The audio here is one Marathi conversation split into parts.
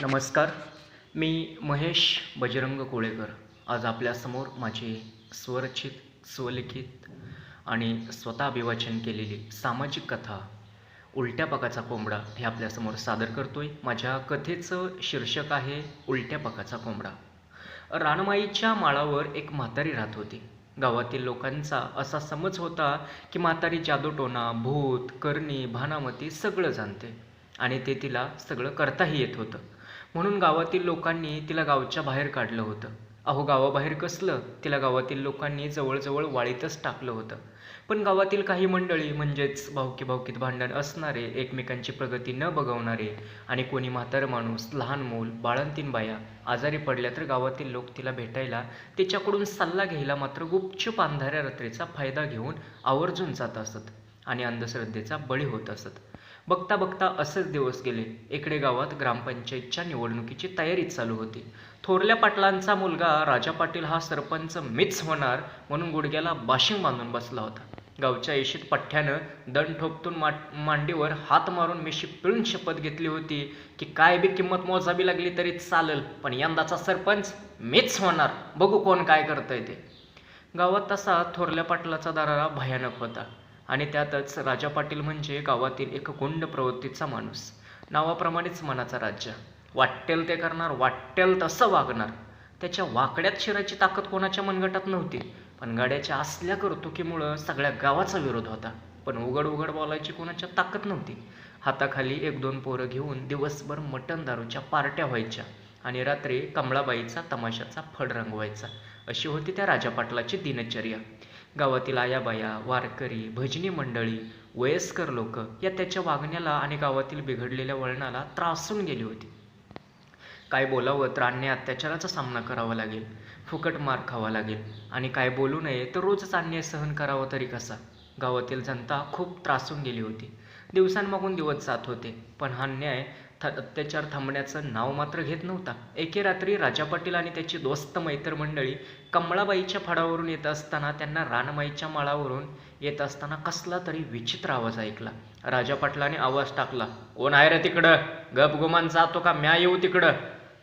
नमस्कार. मी महेश बजरंग कोळेकर. आज आपल्यासमोर माझी स्वरचित स्वलिखित आणि स्वतः अभिवाचन केलेली सामाजिक कथा उलट्या पकाचा कोंबडा हे आपल्यासमोर सादर करतोय. माझ्या कथेचं शीर्षक आहे उलट्या पकाचा कोंबडा. रानमाईच्या माळावर एक म्हातारी राहत होती. गावातील लोकांचा असा समज होता की म्हातारी जादूटोना भूत करणी भानामती सगळं जाणते आणि ते तिला सगळं करताही येत होतं. म्हणून गावातील लोकांनी तिला गावच्या बाहेर काढलं होतं. अहो गावाबाहेर कसलं? तिला गावातील लोकांनी जवळजवळ वाळीतच टाकलं होतं. पण गावातील काही मंडळी म्हणजेच भावकी भावकीत भांडण असणारे एकमेकांची प्रगती न बघवणारे आणि कोणी म्हातारं माणूस लहान मूल बाळंतीन बाया आजारी पडल्या तर गावातील लोक तिला भेटायला तिच्याकडून सल्ला घ्यायला मात्र गुपचूप अंधाऱ्या रात्रीचा फायदा घेऊन आवर्जून जात असत आणि अंधश्रद्धेचा बळी होत असत. बघता बघता असेच दिवस गेले. इकडे गावात ग्रामपंचायतच्या निवडणुकीची तयारी चालू होती. थोरल्या पाटलांचा मुलगा राजा पाटील हा सरपंच मीच होणार म्हणून गुडघ्याला बाशिंग बांधून बसला होता. गावच्या येशीत पठ्ठ्यानं दण ठोकतून माट मांडीवर हात मारून मिशी पिळून शपथ घेतली होती की काय बी किंमत मोजावी लागली तरी चालेल पण यंदाचा सरपंच मीच होणार. बघू कोण काय करतंय ते. गावात तसा थोरल्या पाटलाचा दरारा भयानक होता. आणि त्यातच राजा पाटील म्हणजे गावातील एक गुंड प्रवृत्तीचा माणूस. नावाप्रमाणेच मनाचा राज्य. वाटेल ते करणार वाटेल तसं वागणार. त्याच्या वाकड्यात शिरायची ताकद कोणाच्या मनगटात नव्हती. पण गाड्याच्या असल्या कर्तुकीमुळं सगळ्या गावाचा विरोध होता. पण उघड उघड बोलायची कोणाच्या ताकद नव्हती. हाताखाली एक दोन पोरं घेऊन दिवसभर मटण दारूच्या पार्ट्या व्हायच्या आणि रात्री कमळाबाईचा तमाशाचा फड रंगवायचा. अशी होती त्या राजा पाटलाची दिनचर्या. गावातील आयाबाया वारकरी भजनी मंडळी वयस्कर लोक या त्याच्या वागण्याला आणि गावातील बिघडलेल्या वळणाला त्रासून गेली होती. काय बोलावं तर अन्याय अत्याचाराचा सामना करावा लागेल फुकट मार खावा लागेल आणि काय बोलू नये तर रोजच अन्याय सहन करावा तरी कसा? गावातील जनता खूप त्रासून गेली होती. दिवसांमागून दिवस जात होते पण हा न्याय थ अत्याचार थांबण्याचं नाव मात्र घेत नव्हता. एके रात्री राजा पाटील आणि त्याची दोस्त मैत्र मंडळी कमळाबाईच्या फडावरून येत असताना त्यांना रानमाईच्या माळावरून येत असताना कसला तरी विचित्र आवाज ऐकला. राजा पाटलाने आवाज टाकला कोण आहे रे तिकडं? गपगुमान जातो का? म्या येऊ तिकडं.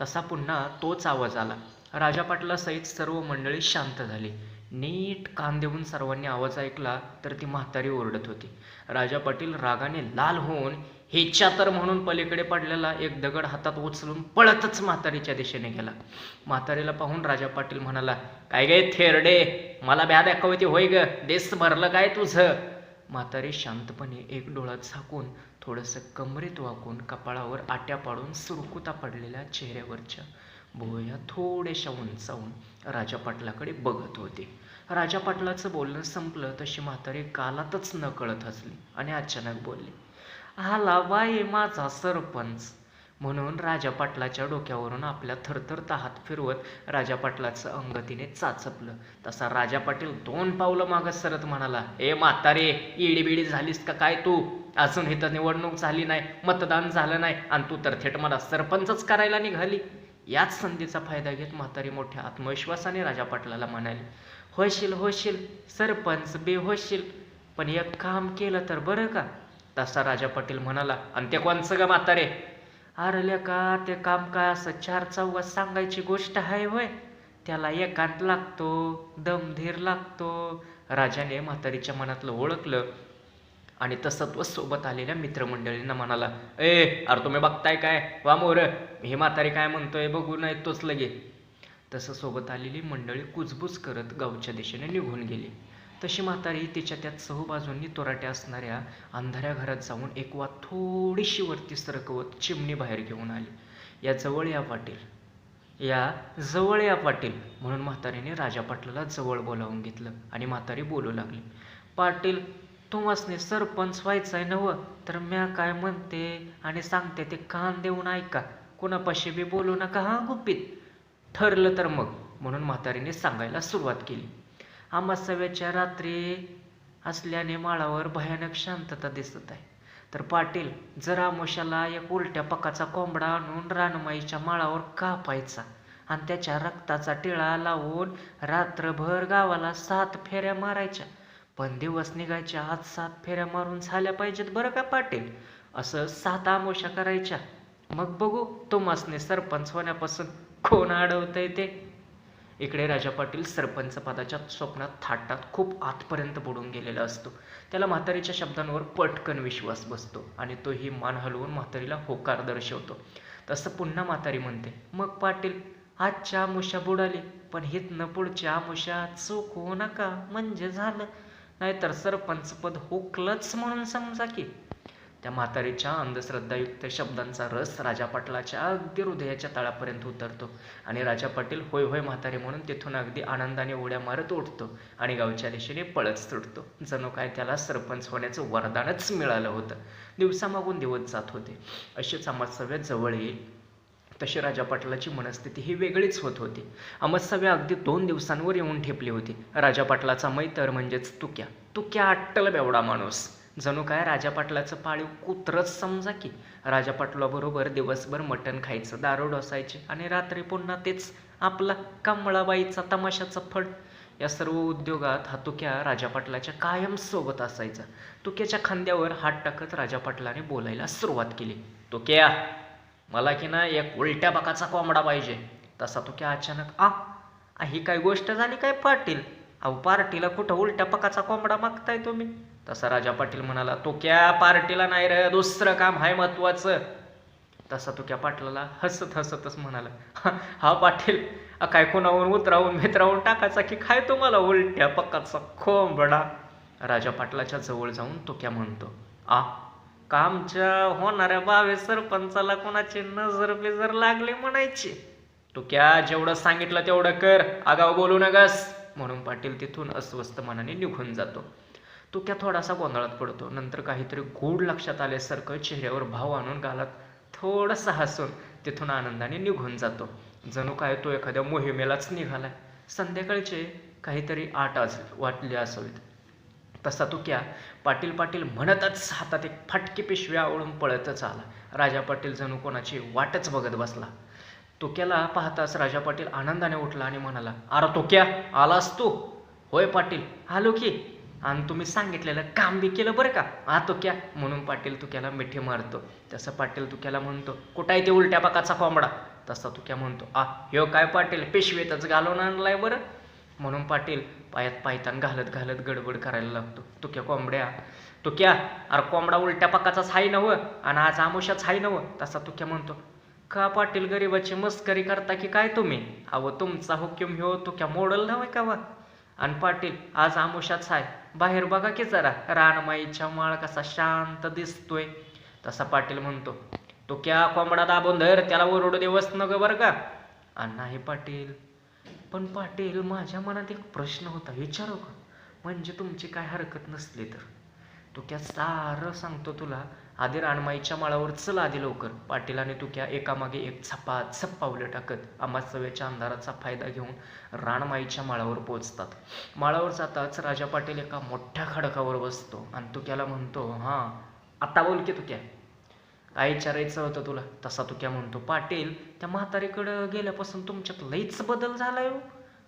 तसा पुन्हा तोच आवाज आला. राजा पाटलासहित सर्व मंडळी शांत झाली. नीट कान देऊन सर्वांनी आवाज ऐकला तर ती म्हातारी ओरडत होती. राजा पाटील रागाने लाल होऊन हेच्या तर म्हणून पलीकडे पडलेला एक दगड हातात उचलून पळतच म्हातारीच्या दिशेने गेला. म्हातारीला पाहून राजा पाटील म्हणाला काय गे थेरडे मला भ्या दाखवते होय ग देस भरलं काय तुझं? म्हातारी शांतपणे एक डोळा झाकून थोडंसं कमरेत वाकून कपाळावर आट्या पाडून सुरकुता पडलेल्या चेहऱ्यावरच्या भुवया थोड्याशा उंचावून राजा पाटलाकडे बघत होते. राजा पाटलाचं बोलणं संपलं तशी म्हातारी कालातच न कळत हसली आणि अचानक बोलली आला बाय माझा सरपंच. म्हणून राजा पाटलाच्या डोक्यावरून आपल्या थरथर हात फिरवत राजा पाटलाचं अंग तिने चाचपलं. तसा राजा पाटील दोन पावलं मागं सरत म्हणाला ए म्हातारे इडीबिडी झालीस का काय तू? अजून इथं निवडणूक झाली नाही मतदान झालं नाही आणि तू तर थेट मला सरपंचच करायला निघाली. याच संधीचा फायदा घेत म्हातारी मोठ्या आत्मविश्वासाने राजा पाटलाला म्हणाली होशील होशील सरपंच बे होशील पण एक काम केलं तर बरं का? तसा राजा पाटील म्हणाला आणि ते कोणचं ग म्हातारे? अरे का ते काम काय असं चार चौघात सांगायची गोष्ट आहे होय त्याला एकांत लागतो दमधीर लागतो. राजाने म्हातारीच्या मनातलं ओळखलं आणि तसं सोबत आलेल्या मित्रमंडळींना म्हणाला ए अरे तुम्ही बघताय काय? वा मोर हे म्हातारी काय म्हणतोय? बघू नाही तोच लगे. तसं सोबत आलेली मंडळी कुजबूज करत गावच्या दिशेने निघून गेली. तशी म्हातारी तिच्या त्यात सहबाजूंनी तोराट्या असणाऱ्या अंधाऱ्या घरात जाऊन एक वा थोडीशी वरती सरकवत चिमणी बाहेर घेऊन आली. या जवळ या पाटील. या जवळ या पाटील म्हणून म्हातारीने राजा पाटलाला जवळ बोलावून घेतलं आणि म्हातारी बोलू लागली. पाटील तुम्हासने सरपंच व्हायचं आहे नवं तर म्या काय म्हणते आणि सांगते ते कान देऊन ऐका. कुणापाशी बी बोलू नका हा गुपित. ठरलं तर मग म्हणून म्हातारीने सांगायला सुरुवात केली. अमासव्याच्या रात्री असल्याने माळावर भयानक शांतता दिसत आहे. तर पाटील जर आमोशाला एक उलट्या पकाचा कोंबडा आणून रानमाईच्या माळावर कापायचा आणि त्याच्या रक्ताचा टिळा लावून रात्रभर गावाला सात फेऱ्या मारायच्या. पण दिवस निघायच्या आज सात फेऱ्या मारून झाल्या पाहिजेत बरं का पाटील? असं सात आमोशा करायच्या. मग बघू तुमासने सरपंच होण्यापासून कोण अडवतंय ते. इकडे राजा पाटील सरपंच पदाच्या स्वप्नात थाटात खूप आतपर्यंत बुडून गेलेला असतो. त्याला म्हातारीच्या शब्दांवर पटकन विश्वास बसतो आणि तो ही मान हलवून म्हातारीला होकार दर्शवतो. तसं पुन्हा म्हातारी म्हणते मग पाटील आजच्या मुशा बुडाली पण हितनं पुढच्या आमुषा चूक होऊ नका म्हणजे झालं. नाहीतर सरपंचपद हुकलंच म्हणून समजा की. त्या म्हातारीच्या अंधश्रद्धायुक्त शब्दांचा रस राजा पाटलाच्या अगदी हृदयाच्या तळापर्यंत उतरतो आणि राजा पाटील होय होय म्हातारे म्हणून तिथून अगदी आनंदाने उड्या मारत उठतो आणि गावच्या दिशेने पळत सुटतो. जणू काय त्याला सरपंच होण्याचं वरदानच मिळालं होतं. दिवसामागून दिवस जात होते. अशीच अमासव्या जवळ येईल. तशी राजा पाटलाची मनस्थिती ही वेगळीच होत होती. अमत्सव्या अगदी दोन दिवसांवर येऊन ठेपली होती. राजा पाटलाचा मैतर म्हणजेच तुक्या. तुक्या अट्टल बेवडा माणूस. जणू काय राजा पाटलाचं पाळीव कुत्रच समजा की? राजा पाटलाबरोबर दिवसभर मटण खायचं दारू डोसायचे आणि रात्री पुन्हा तेच आपला कमळाबाईचा तमाशाचा फड या सर्व उद्योगात हा तुक्या राजा पाटलाच्या कायम सोबत असायचा. तुक्याच्या खांद्यावर हात टाकत राजा पाटलाने बोलायला सुरुवात केली. तुक्या! मला की ना एक उलट्या बाकाचा कोंबडा पाहिजे. तसा तो क्या अचानक आ ही काय गोष्ट झाली काय पाटील? अहो पार्टीला कुठं उलट्या पकाचा कोंबडा मागताय तुम्ही? तसा राजा पाटील म्हणाला तो क्या पार्टीला नाही रे दुसरं काम आहे महत्वाचं. तसा तो क्या पाटलाला हसत हसतच म्हणाला "हा पाटील काय कोणावरून उतरावून मित्रावून टाकायचा की काय तुम्हाला उलट्या पक्काचा कोंबडा? राजा पाटलाच्या जवळ जाऊन तो क्या म्हणतो आ का आमच्या होणाऱ्या बावे सरपंचाला कोणाची नजर बिजर लागली म्हणायची? तू क्या जेवढं सांगितलं तेवढं कर आगाव बोलू नकास म्हणून पाटील तिथून अस्वस्थ मनाने निघून जातो. तो क्या थोडासा गोंधळात पडतो? नंतर काहीतरी गूढ लक्षात आल्यासारखं चेहऱ्यावर भाव आणून घालत थोडंसं हसून तिथून आनंदाने निघून जातो. जणू काय तो एखाद्या मोहिमेलाच निघालाय. संध्याकाळचे काहीतरी आठ आज वाटले असावेत. तसा तो क्या? पाटील पाटील म्हणतच हातात एक फाटकी पिशवी आवळून पळतच आला. राजा पाटील जणू कोणाची वाटच बघत बसला. तोक्याला पाहताच राजा पाटील आनंदाने उठला आणि म्हणाला अरे तोक्या आलास तू? होय पाटील आलो की. आणि तुम्ही सांगितलेलं काम बी केलं बरं का? आ तोक्या म्हणून पाटील तुक्याला मिठी मारतो. तसं पाटील तुक्याला म्हणतो कुठं आहे ते उलट्या पाकाचा कोंबडा? तसा तुक्या म्हणतो आ ह्यो काय पाटील पिशवीतच घालून आणलाय बरं? म्हणून पाटील पायात पायतान घालत घालत गडबड करायला लागतो. तुक्या कोंबड्या तुक्या अरे कोंबडा उलट्या पक्काचाच हाय नवं आणि आज आमुशाच हाय नवं तसा तुक्या म्हणतो. का पाटील गरिबाची मस्करी करता की काय तुम्ही? अहो तुमचा हुकीम ह्यो तुक्या मोडल नव्हे का वा? आणि पाटील आज आमुशाच हाय. बाहेर बघा की जरा रानमाईच्या माळ कसा शांत दिसतोय. तसा पाटील म्हणतो तो क्या कोंबडा दाबून धर त्याला ओरडू देवस न ग बरं का? आणि नाही पाटील. पण पाटील माझ्या मनात एक प्रश्न होता. विचारू का? म्हणजे तुमची काय हरकत नसली तर? तुक्या सारं सांगतो तुला आधी रानमाईच्या माळावर चल आधी लवकर. पाटीलाने तुक्या एकामागे एक छपाछप पावलं टाकत अमासव्याच्या अंधाराचा फायदा घेऊन रानमाईच्या माळावर पोचतात माळावर जाताच राजा पाटील एका मोठ्या खडकावर बसतो आणि तुक्याला म्हणतो हां आता बोल की तुक्या. काय विचारायचं होतं तुला. तसा तू क्या म्हणतो पाटील त्या म्हातारीकडं गेल्यापासून तुमच्यात लईच बदल झाला हो.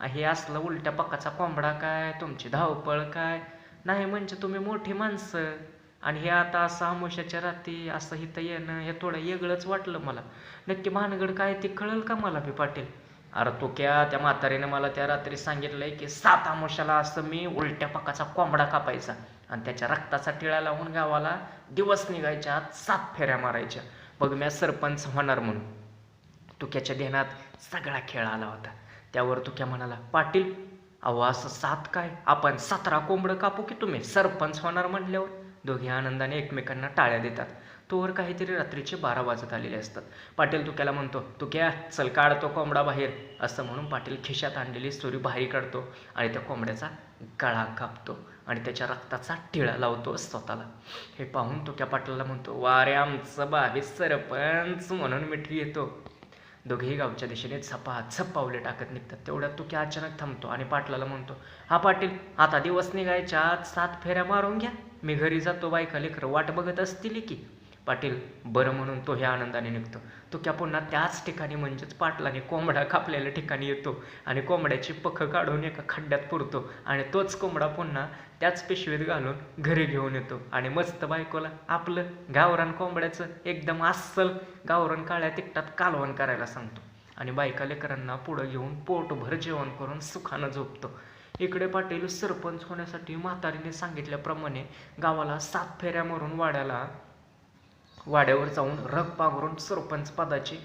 हे असलं उलट्या पक्काचा कोंबडा काय तुमची धावपळ काय? नाही म्हणजे तुम्ही मोठी माणसं. आणि हे आता असं आमुष्याच्या राती असं इथं येणं हे थोडं वेगळंच वाटलं मला. नक्की भानगड काय ते कळेल का मला बी पाटील? अरे तो क्या त्या म्हातारीने मला त्या रात्री सांगितलंय की सात आमुष्याला असं मी उलट्या पक्काचा कोंबडा कापायचा. आणि त्याच्या रक्ताचा टिळा लावून गावाला दिवस निघायच्या आत सात फेऱ्या मारायच्या. बघ मी सरपंच होणार म्हणून. तुक्याच्या ध्यानात सगळा खेळ आला होता. त्यावर तुक्या म्हणाला पाटील अहो असं सात काय? आपण सतरा कोंबडं कापू की तुम्ही? सरपंच होणार म्हटल्यावर? दोघे आनंदाने एकमेकांना टाळ्या देतात. तोवर काहीतरी रात्रीचे बारा वाजत आलेले असतात. पाटील तुक्याला म्हणतो तुक्या चल काढतो कोंबडा बाहेर. असं म्हणून पाटील खिशात आणलेली सुरी बाहेर काढतो आणि त्या कोंबड्याचा गळा कापतो. आणि त्याच्या रक्ताचा टिळा लावतो स्वतःला. हे पाहून तुक्या पाटलाला म्हणतो वारे आमचं बाबी सरपंच म्हणून मिठी येतो. दोघेही गावच्या दिशेने झपा झप पावले टाकत निघतात. तेवढ्यात तो क्या अचानक थांबतो आणि पाटलाला म्हणतो हा पाटील आता दिवस निघायच्या आत सात फेऱ्या मारून घ्या. मी घरी जातो बायका लेकरं वाट बघत असतील की. पाटील बरं म्हणून तो ह्या आनंदाने निघतो. तो क्या पुन्हा त्याच ठिकाणी म्हणजेच पाटलाने कोंबडा कापलेल्या ठिकाणी येतो आणि कोंबड्याची पखं काढून एका खड्ड्यात पुरतो आणि तोच कोंबडा पुन्हा त्याच पिशवीत घालून घरी घेऊन येतो. आणि मस्त बायकोला आपलं गावरान कोंबड्याचं एकदम अस्सल गावरान काळ्या तिकटात कालवण करायला सांगतो. आणि बायका लेकरांना पुढं घेऊन पोटभर जेवण करून सुखानं झोपतो. इकडे पाटील सरपंच होण्यासाठी म्हातारीने सांगितल्याप्रमाणे गावाला सात फेऱ्या मारून वाड्याला वाड्यावर जाऊन रग पांघरून सरपंच पदाची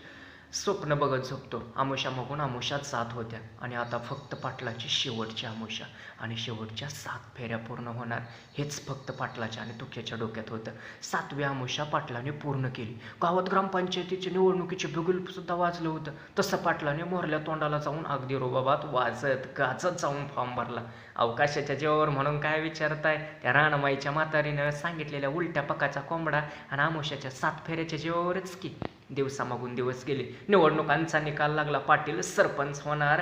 स्वप्न बघत झोपतो. आमुषा मागून आमुषात सात होत्या. आणि आता फक्त पाटलाची शेवटची आमुषा आणि शेवटच्या सात फेऱ्या पूर्ण होणार. हेच फक्त पाटलाच्या आणि तुक्याच्या डोक्यात होतं. सातव्या आमुषा पाटलाने पूर्ण केली. गावात ग्रामपंचायतीची निवडणुकीचे बिगुलसुद्धा वाजलं होतं. तसं पाटलाने मोरल्या तोंडाला जाऊन अगदी रोबाबात वाजत गाजत जाऊन फॉर्म भरला. अवकाशाच्या जेवावर म्हणून काय विचारताय? त्या राणमाईच्या म्हातारीनं सांगितलेल्या उलट्या पकाचा कोंबडा आणि आमुष्याच्या सात फेऱ्याच्या जेवावरच की. दिवसामागून दिवस गेले. निवडणुकांचा निकाल लागला पाटील सरपंच होणार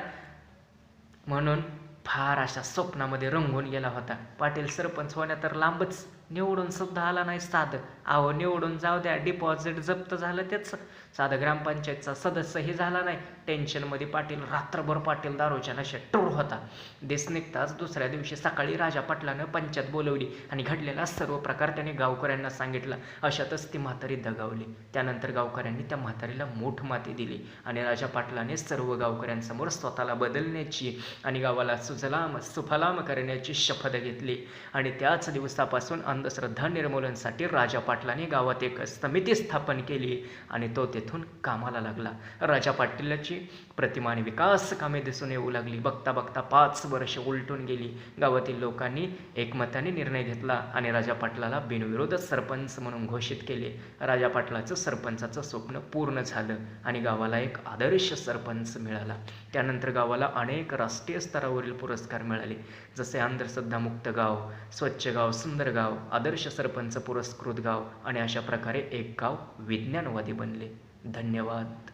म्हणून फार अशा स्वप्नामध्ये रंगून गेला होता. पाटील सरपंच होण्या तर लांबच निवडून सुद्धा आला नाही साधं. अहो निवडून जाऊ द्या डिपॉझिट जप्त झालं त्याच साधं ग्रामपंचायतचा सदस्यही झाला नाही. टेन्शनमध्ये पाटील रात्रभर पाटील दारूच्या नशेत टूर होता. देश निघताच दुसऱ्या दिवशी सकाळी राजा पाटलानं पंचायत बोलवली आणि घडलेला सर्व प्रकार त्याने गावकऱ्यांना सांगितला. अशातच ती म्हातारी दगावली. त्यानंतर गावकऱ्यांनी त्या म्हातारीला मोठ माती दिली आणि राजा पाटलाने सर्व गावकऱ्यांसमोर स्वतःला बदलण्याची आणि गावाला सुजलाम सुफलाम करण्याची शपथ घेतली. आणि त्याच दिवसापासून अंधश्रद्धा निर्मूलनसाठी राजा पाटलाने गावात एक समिती स्थापन केली आणि तो तेथून कामाला लागला. राजा पाटीलची प्रतिमा आणि विकास कामे दिसून येऊ लागली. बघता बघता पाच वर्ष उलटून गेली. गावातील लोकांनी एकमताने निर्णय घेतला आणि राजा पाटलाला बिनविरोध सरपंच म्हणून घोषित केले. राजा पाटलाचं सरपंचाचं स्वप्न पूर्ण झालं आणि गावाला एक आदर्श सरपंच मिळाला. त्यानंतर गावाला अनेक राष्ट्रीय स्तरावरील पुरस्कार मिळाले. जसे अंधश्रद्धामुक्त गाव स्वच्छ गाव सुंदर गाव आदर्श सरपंच पुरस्कृत गाव आणि अशा प्रकारे एक गाव विज्ञानवादी बनले. धन्यवाद.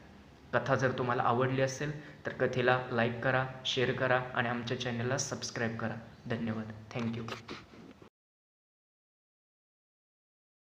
कथा जर तुम्हाला आवडली असेल तर कथेला लाईक करा शेअर करा आणि आमच्या चॅनलला सबस्क्राईब करा. धन्यवाद. थँक्यू